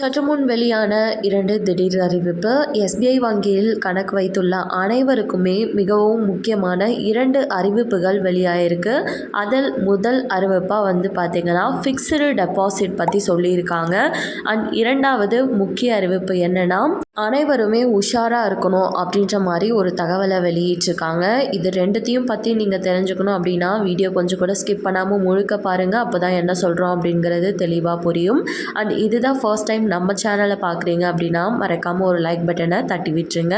சற்று முன் வெளியான இரண்டு திடீர் அறிவிப்பு எஸ்பிஐ வங்கியில் கணக்கு வைத்துள்ள அனைவருக்குமே மிகவும் முக்கியமான இரண்டு அறிவிப்புகள் வெளியாயிருக்கு. அதில் முதல் அறிவிப்பாக வந்து பார்த்திங்கன்னா ஃபிக்ஸ்டு டெபாசிட் பற்றி சொல்லியிருக்காங்க. அண்ட் இரண்டாவது முக்கிய அறிவிப்பு என்னென்னா அனைவருமே உஷாராக இருக்கணும் அப்படின்ற மாதிரி ஒரு தகவலை வெளியிட்டிருக்காங்க. இது ரெண்டுத்தையும் பற்றி நீங்கள் தெரிஞ்சுக்கணும் அப்படின்னா வீடியோ கொஞ்சம் கூட ஸ்கிப் பண்ணாமல் முழுக்க பாருங்கள் அப்போ தான் என்ன சொல்கிறோம் அப்படிங்கிறது தெளிவாக புரியும். அண்ட் இதுதான் ஃபர்ஸ்ட் டைம் நம்ம சேனலை பார்க்குறீங்க அப்படின்னா மறக்காமல் ஒரு லைக் பட்டனை தட்டி விட்டுருங்க.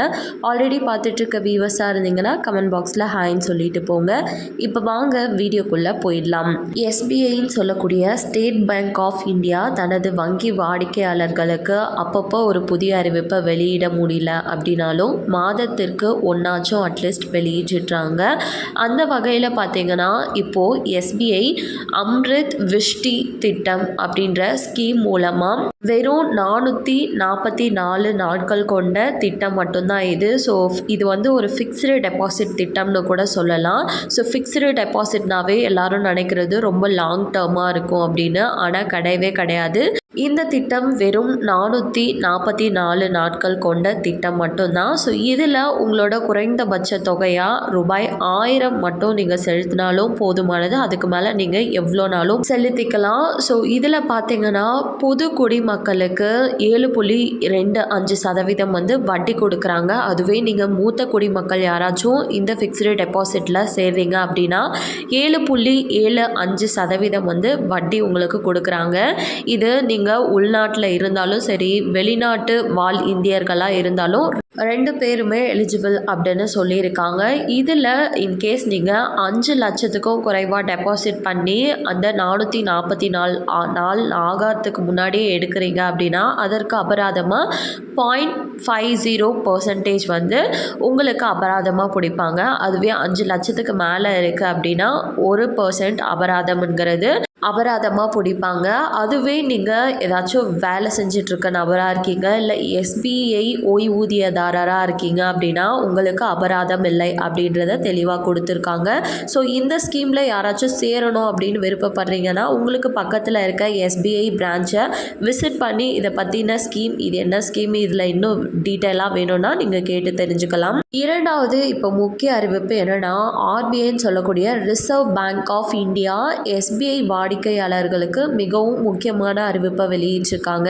ஆல்ரெடி பார்த்துட்ருக்க வியூவர்ஸாக இருந்தீங்கன்னா கமெண்ட் பாக்ஸில் ஹாய்ன்னு சொல்லிட்டு போங்க. இப்போ வாங்க வீடியோக்குள்ளே போயிடலாம். எஸ்பிஐன்னு சொல்லக்கூடிய ஸ்டேட் பேங்க் ஆஃப் இந்தியா தனது வங்கி வாடிக்கையாளர்களுக்கு அப்பப்போ ஒரு புதிய அறிவிப்பை வெளியிட முடியல அப்படின்னாலும் மாதத்திற்கு ஒன்றாச்சும் அட்லீஸ்ட் வெளியிட்டுறாங்க அந்த வகையில் பார்த்தீங்கன்னா இப்போது எஸ்பிஐ அம்ரித் விஷ்டி திட்டம் அப்படின்ற ஸ்கீம் மூலமாக வெறும் நானூற்றி நாற்பத்தி நாலு நாட்கள் கொண்ட திட்டம் மட்டும்தான் இது. ஸோ இது வந்து ஒரு ஃபிக்ஸ்டு டெபாசிட் திட்டம்னு கூட சொல்லலாம். ஸோ ஃபிக்ஸ்டு டெபாசிட்னாவே எல்லாரும் நினைக்கிறது ரொம்ப லாங் டேர்மாக இருக்கும் அப்படின்னு. ஆனால் கிடையவே கிடையாது. இந்த திட்டம் வெறும் நானூற்றி நாற்பத்தி நாலு நாட்கள் கொண்ட திட்டம் மட்டும்தான். ஸோ இதில் உங்களோட குறைந்தபட்ச தொகையாக ரூபாய் ஆயிரம் மட்டும் நீங்கள் செலுத்தினாலும் போதுமானது. அதுக்கு மேலே நீங்கள் எவ்வளோ நாளும் செலுத்திக்கலாம். ஸோ இதில் பார்த்தீங்கன்னா புது குடிமக்களுக்கு ஏழு புள்ளி ரெண்டு அஞ்சு சதவீதம் வந்து வட்டி கொடுக்குறாங்க. அதுவே நீங்கள் மூத்த குடிமக்கள் யாராச்சும் இந்த ஃபிக்ஸ்டு டெபாசிட்டில் சேர்றீங்க அப்படின்னா ஏழு புள்ளி ஏழு அஞ்சு சதவீதம் வந்து வட்டி உங்களுக்கு கொடுக்குறாங்க. இது நீங்கள் நீங்கள் உள்நாட்டில் இருந்தாலும் சரி வெளிநாட்டு வாழ் இந்தியர்களாக இருந்தாலும் ரெண்டு பேருமே எலிஜிபிள் அப்படின்னு சொல்லியிருக்காங்க. இதில் இன்கேஸ் நீங்கள் அஞ்சு லட்சத்துக்கும் குறைவாக டெபாசிட் பண்ணி அந்த நானூற்றி நாற்பத்தி நாலு நாள் ஆகாரத்துக்கு முன்னாடியே எடுக்கிறீங்க அப்படின்னா அதற்கு அபராதமாக பாயிண்ட் ஃபைவ் ஜீரோ பர்சன்டேஜ் வந்து உங்களுக்கு அபராதமாக பிடிப்பாங்க. அதுவே அஞ்சு லட்சத்துக்கு மேலே இருக்குது அப்படின்னா ஒரு பர்சன்ட் அபராதம்ங்கிறது அபராதமாக பிடிப்பாங்க. அதுவே நீங்கள் ஏதாச்சும் வேலை செஞ்சிட்ருக்க நபராக இருக்கீங்க இல்லை எஸ்பிஐ ஓய்வூதியதாரராக இருக்கீங்க அப்படின்னா உங்களுக்கு அபராதம் இல்லை அப்படின்றத தெளிவாக கொடுத்துருக்காங்க. ஸோ இந்த ஸ்கீமில் யாராச்சும் சேரணும் அப்படின்னு விருப்பப்படுறீங்கன்னா உங்களுக்கு பக்கத்தில் இருக்க எஸ்பிஐ பிரான்ச்சை விசிட் பண்ணி இதை பற்றின ஸ்கீம் இது என்ன ஸ்கீம் இதில் இன்னும் டீட்டெயிலாக வேணும்னா நீங்கள் கேட்டு தெரிஞ்சுக்கலாம். இரண்டாவது இப்போ முக்கிய அறிவிப்பு என்னென்னா ஆர்பிஐன்னு சொல்லக்கூடிய reserve bank of India SBI வாடிக்கையாளர்களுக்கு மிகவும் முக்கியமான அறிவிப்பை வெளியிட்டிருக்காங்க.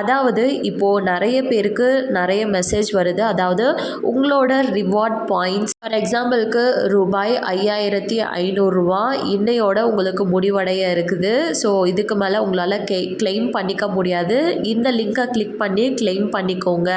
அதாவது இப்போது நிறைய பேருக்கு நிறைய மெசேஜ் வருது. அதாவது உங்களோட ரிவார்ட் பாயிண்ட்ஸ் ஃபார் எக்ஸாம்பிளுக்கு ரூபாய் ஐயாயிரத்தி ஐநூறுரூவா இன்னையோட உங்களுக்கு முடிவடைய இருக்குது. ஸோ இதுக்கு மேலே உங்களால் கே கிளைம் பண்ணிக்க முடியாது. இந்த லிங்கை கிளிக் பண்ணி கிளைம் பண்ணிக்கோங்க.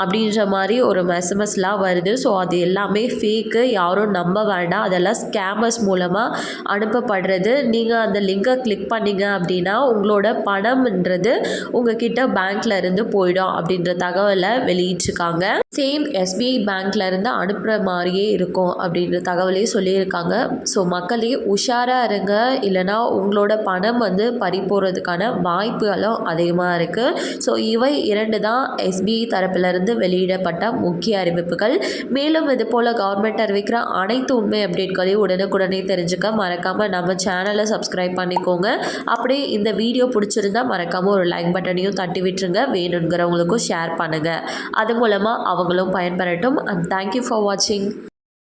அப்படின்ற மாதிரி ஒரு மெசமஸ்லாம் வருது. ஸோ அது எல்லாமே ஃபேக்கு யாரும் நம்ப வேண்டாம். அதெல்லாம் ஸ்கேமர்ஸ் மூலமாக அனுப்பப்படுறது. நீங்கள் அந்த லிங்கை கிளிக் பண்ணிங்க அப்படின்னா உங்களோட பணம்ன்றது உங்ககிட்ட பேங்க்ல இருந்து போயிடும் அப்படின்ற தகவலை வெளியிட்டிருக்காங்க. சேம் எஸ்பிஐ பேங்க்ல இருந்து அனுப்புகிற மாதிரியே இருக்கும் அப்படின்ற தகவலையும் சொல்லியிருக்காங்க. ஸோ மக்களே உஷாராக இருங்க. இல்லைனா உங்களோட பணம் வந்து பறி போகிறதுக்கான வாய்ப்புகளும் அதிகமாக இருக்குது ஸோ இவை இரண்டு தான் எஸ்பிஐ தரப்பிலிருந்து வெளியிடப்பட்ட முக்கிய அறிவிப்புகள். மேலும் இதுபோல் கவர்மெண்ட் அறிவிக்கிற அனைத்து உண்மை அப்டேட்களையும் உடனுக்குடனே தெரிஞ்சுக்க மறக்காமல் நம்ம சேனலை சப்ஸ்கிரைப் பண்ணிக்கோங்க. அப்படியே இந்த வீடியோ பிடிச்சிருந்தா மறக்காமல் ஒரு லைக் பட்டனையும் தட்டி விட்டுருங்க. வேணுங்கிறவங்களுக்கும் ஷேர் பண்ணுங்கள் அது மூலமாக அவங்களும் பயன்பெறட்டும். அண்ட் தேங்க்யூ ஃபார் வாட்சிங்